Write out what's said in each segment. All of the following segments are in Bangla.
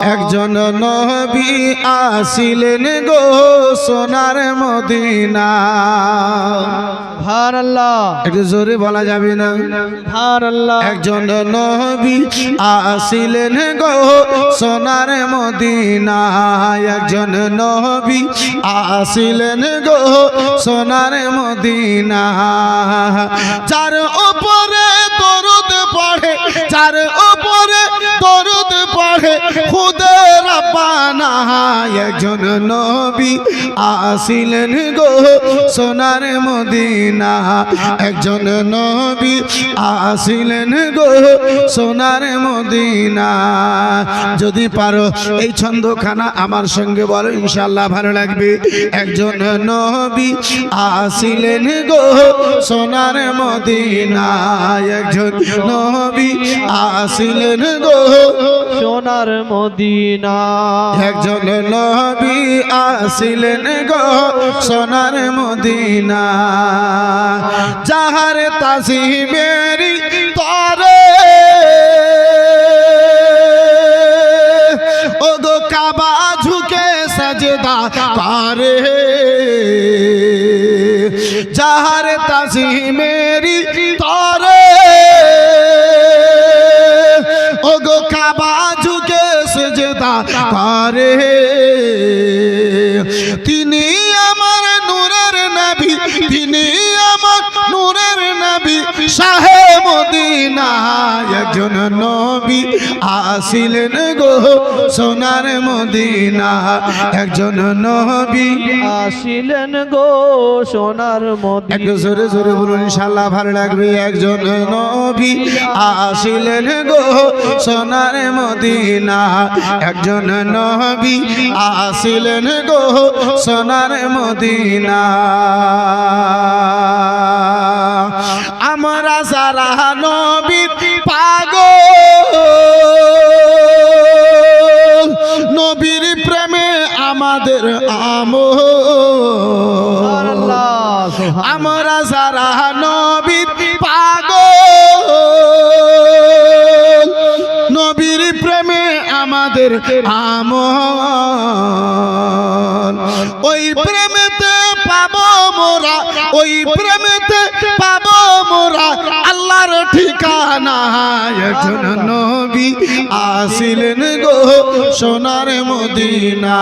একজন নবী আসিলেন গো সোনার মদিনা। ভার আল্লাহ একটু জোরে বলা যাবে না? ভার আল্লাহ একজন নবী আসিলেন গো সোনার মদিনা। একজন নবী আসিলেন গো সোনার মদিনা। যার উপরে দরুদ পড়ে যার উপরে দরুদ ہے خدا একজন নবী আসিলেন গো সোনার মদিনা। একজন নবী আসিলেন গো সোনার মদিনা। যদি পারো এই ছন্দখানা আমার সঙ্গে বলো ইনশাল্লাহ ভালো লাগবে। একজন নবী আসিলেন গো সোনার মদিনা। একজন নবী আসিলেন গো সোনার মদিনা। একজন নবী আসিলেন গো সোনার মদিনা। যাহার তাসি মেরি তরে ও গো কাবা ঝুঁকে সাজদা করে করে একজন নবী আসিলেন গো সোনার মদিনা। একজন নবী আসিলেন গো সোনার মদিনা। একটু জোরে জোরে বলুন ইনশাল্লাহ ভালো লাগবে। একজন নবী আসিলেন গো সোনার মদিনা। একজন নবী আসিলেন গো সোনার মদিনা। আমরা সারা নবী পাগল। নবীর প্রেমে আমাদের সুবহান- আমরা সারা নবীর পাগল নবীর প্রেমে আমাদের আমল। ওই প্রেমেতে পাবো মোরা ওই প্রেমেতে পাবো মোরা ঠিকানা একজন নবী আসিলেন গো সোনার মদিনা।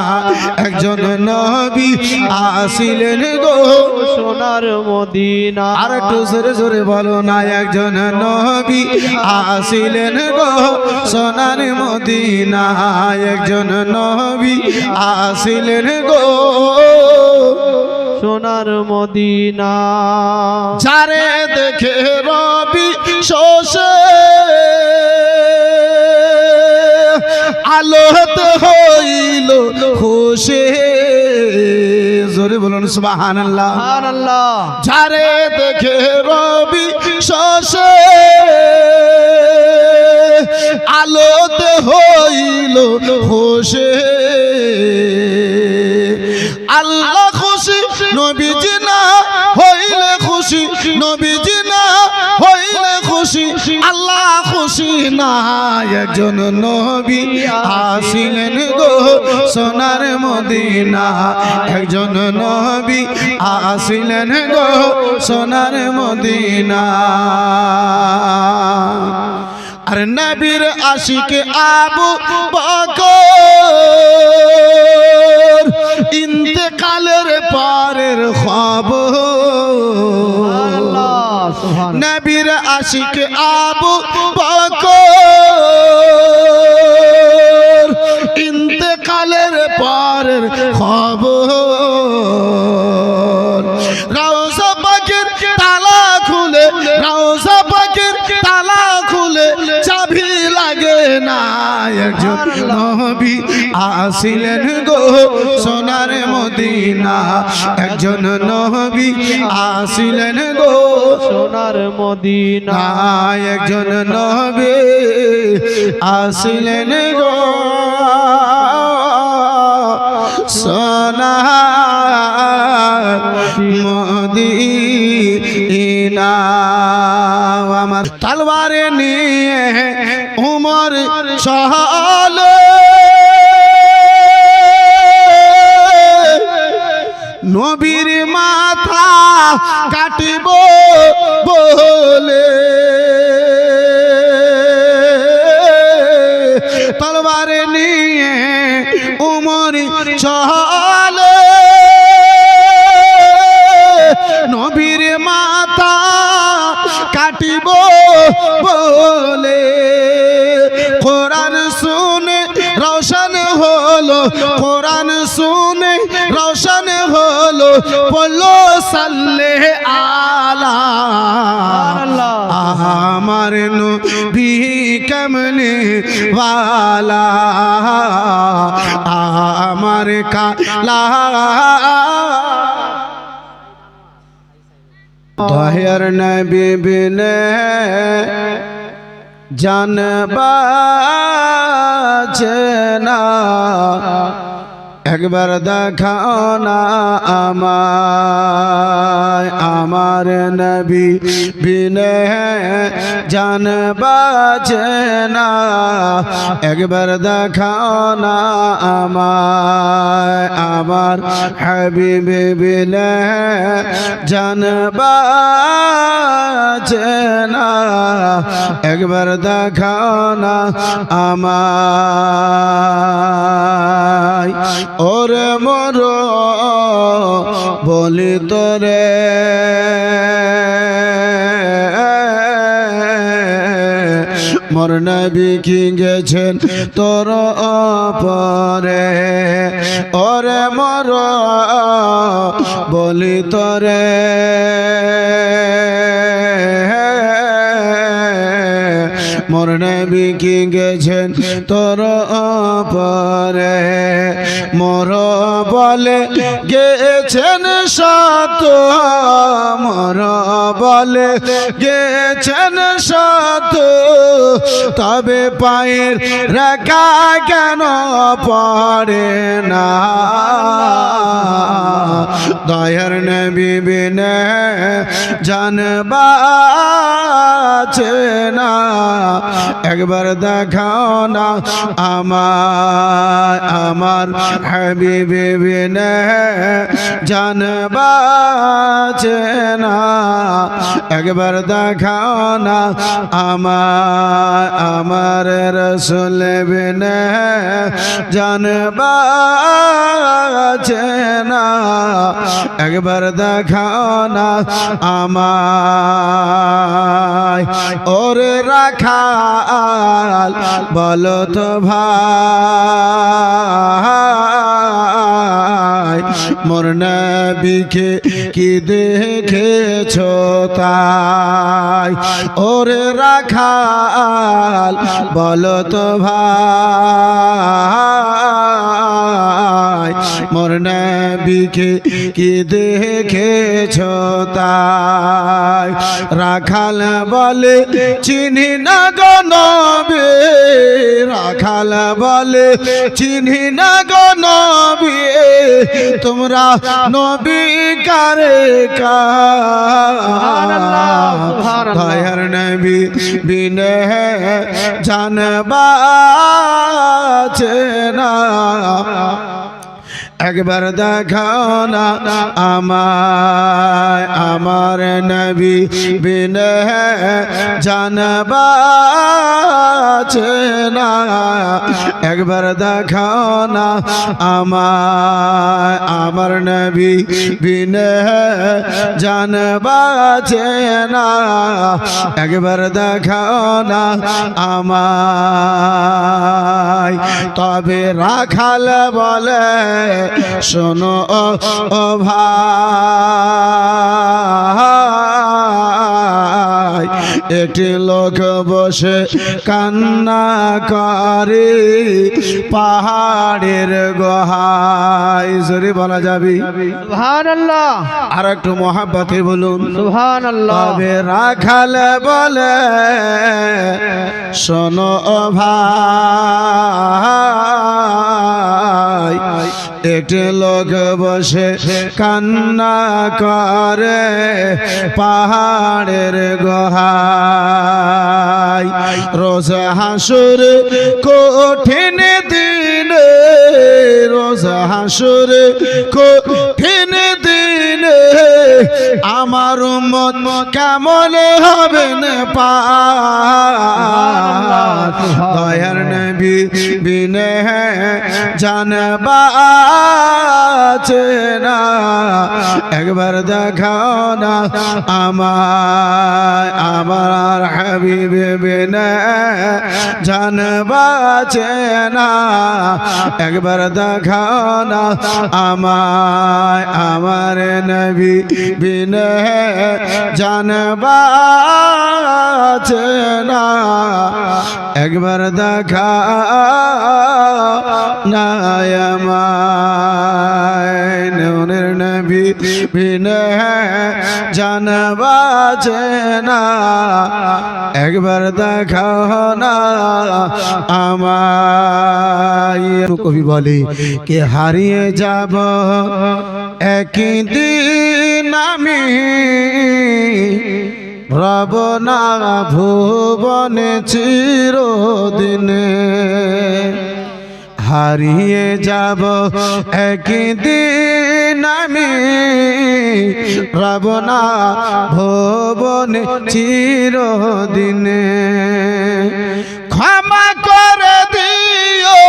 একজন নবী আসিলেন গো সোনার মদিনা। আর একটু জোরে জোরে বলো না, একজন নবী আসিলেন গো সোনার মদিনা। একজন নবী আসিলেন গো সোনার মদিনা। যারে দেখে রবি শোষে আলোত হইল খুশি। জোরে বলুন সুবহানাল্লাহ। যারে দেখে রবি শোষে আলোতে হইল খুশি। আল্লাহ খুশি নবীজি না হইলে খুশি। নবীজি খুশি, আল্লাহ খুশি না একজন নবী আসিলেন গো সোনার মদিনা। একজন নবী আসিলেন গো সোনার মদিনা। আর নবীর আশিক আবু বকর ইন্তেকালের পরের খবর নবীর আশিক আবু বকর ইন্তেকালের পরের খবর। রাউসা পাকের তালা খুলে রাউসা পাকের তালা খুলে চাবি লাগে না একজন নবী আসিলেন গো সোনার মদিনা। একজন নবী আসিলেন গো সোনার মদিনা। একজন নবী আসিলেন গো। আমার তালবারে নিয়ে উমর সহাল। নবীর মাথা কাটিব বলে। তলবারে নিয়ে উমর সহাল। নবীর কোরআন শুনে রোশন হলো, বলল, সাল্লে আলা। আমার নবী কেমনে वाला আমার কালা। দয়ার নবী বিনে জানবা একবার দেখাও না আমায়, আমার নবী বিনে জানবা না। একবার দেখাও না আমায়, আমার হাবিব বিনে জান জানবা না। একবার দেখাও না আমায়। ওরে মর, বলি তোরে। মোর নবী কি গেছেন তোর পরে ওরে মর, বলি তোরে। মোর নবী কি গেছেন তোর পরে মোর বলে গেছেন সত মোর বলে গেছেন সত তবে পায়ের রেখা কেন পড়ে না? দয়ার নবী বিনে জানবা না। একবার দেখাও না আমার আমার হাবিবে বিনে জানবা না। একবার দেখাও না আমার আমার রসুল বিনে জানবা না। একবার দেখাও না আমায়। ওর রাখাল বলো তো ভাই। মোর নবীকে কি দেখেছ তাই? ওরে রাখাল বলো তো ভাই মোর নবীকে কি দেখেছ তাই? রাখাল বলে চিনি না গো নবী। রাখাল বলে চিনি না গো নবী। তোমরা নবী কারে কার নবী বিনে জানবা না। একবার দেখাও না আমায়, আমার নবী বিনে জানবা না। একবার দেখাও না আমায়, আমার নবী বিনে জানবা না। একবার দেখাও না আমায়, তবে রাখাল বলে শোনো ও ভাই একটি লোক বসে কান্না করে পাহাড়ের গোহাই জোরে বলা যাবে? সুবহানাল্লাহ। আর একটু মহাব্বতে বলুন। সুবহানাল্লাহ। তবে রাখাল বলে শোনো ভাই একটি লোক বসে কান্না করে পাহাড়ের গোহাই রোজ হাসুর কঠিন দিন রোজ হাসুর কঠিন আমার উম্মত কেমন হবে না পা দয়ার নবী বিনে জানবা না। একবার দেখাও না আমার আমার হাবিব বিনে জানবা না। একবার দেখাও না আমায়, আমার নবী বিনে জানবা না। একবার দেখা না আমায়। নূরের নবী বিনে জানবা না। একবার দেখা না আমায়। কবি বলে, কে হারিয়ে যাব একদিন আমি রব না ভুবনে চিরদিনে হারিয়ে যাব। একদিন আমি রব না ভুবনে চিরদিনে ক্ষমা করে দিও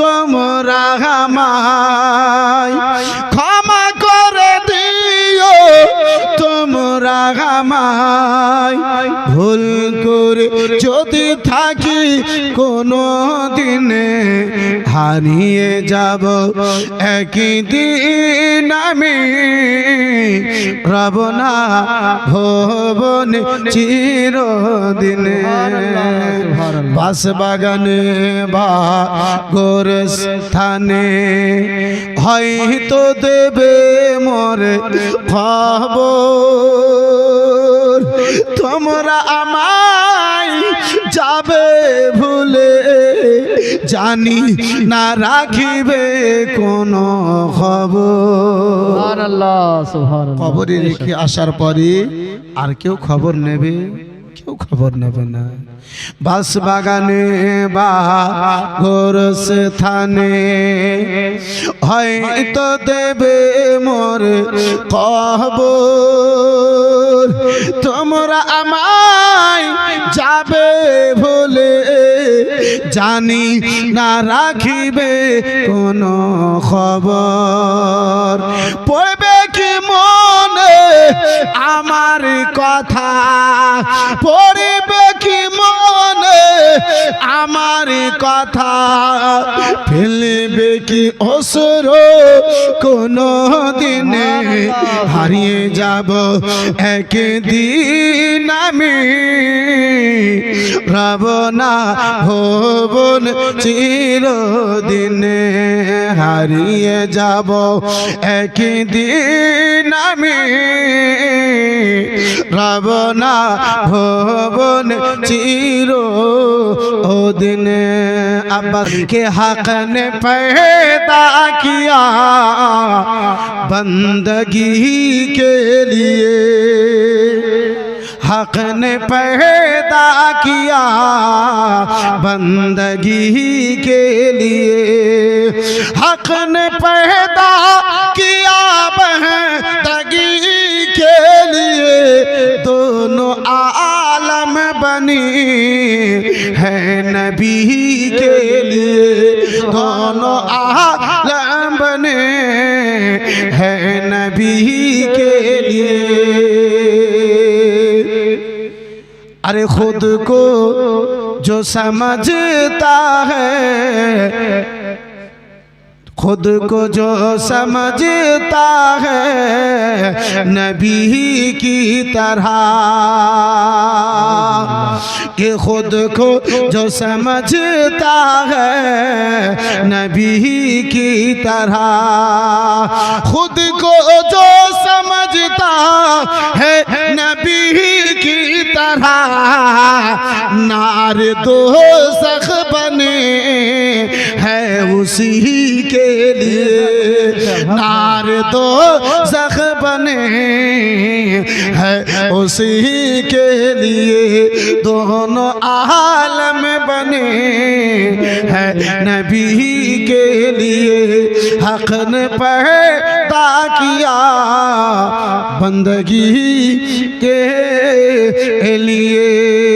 তোমরা আমায়। আমায় ভুল করে যদি থাকি কোনো দিনে হারিয়ে যাব। একদিন আমি রবনা ভবন চিরদিনে বাস বাগানে বা গোর স্থানে হয়তো দেবে মোরে খবর তোমরা আমায় যাবে ভুলে জানি না রাখিবে কোন খবর। খবরে রেখে আসার পরে আর কেউ খবর নেবে? কেউ খবর নেবে না। বাস বাগানে বা গোরস্থানে হয়তো দেবে মোর কহবর তোমরা আমায় যাবে ভুলে জানি না রাখিবে কোনো খবর। পড়বে আমার কথা পড়বে কি আমার কথা ফেলবে কি অসুর? কোনো দিনে হারিয়ে যাব একদিন আমি। রবনা ভবন চিরদিনে হারিয়ে যাব একদিন আমি। রবনা ভবন চির او دن عباس کے حق نے پیدا کیا بندگی کے لیے۔ حق نے پیدا کیا بندگی کے لیے۔ حق نے پیدا کیا बनी है नबी के लिए दोनों आलम बने है नबी के लिए अरे खुद को जो समझता है خود کو جو سمجھتا ہے، نبی کی طرح۔ کہ خود کو جو سمجھتا ہے، نبی کی طرح۔ خود کو جو سمجھتا ہے، نبی کی طرح۔ نار دو سخ بنے اسی کے لیے نار تو زخ بنے ہے اسی کے لیے دونوں عالم بنے ہے نبی کے لیے حق نے پہتا کیا بندگی کے لیے۔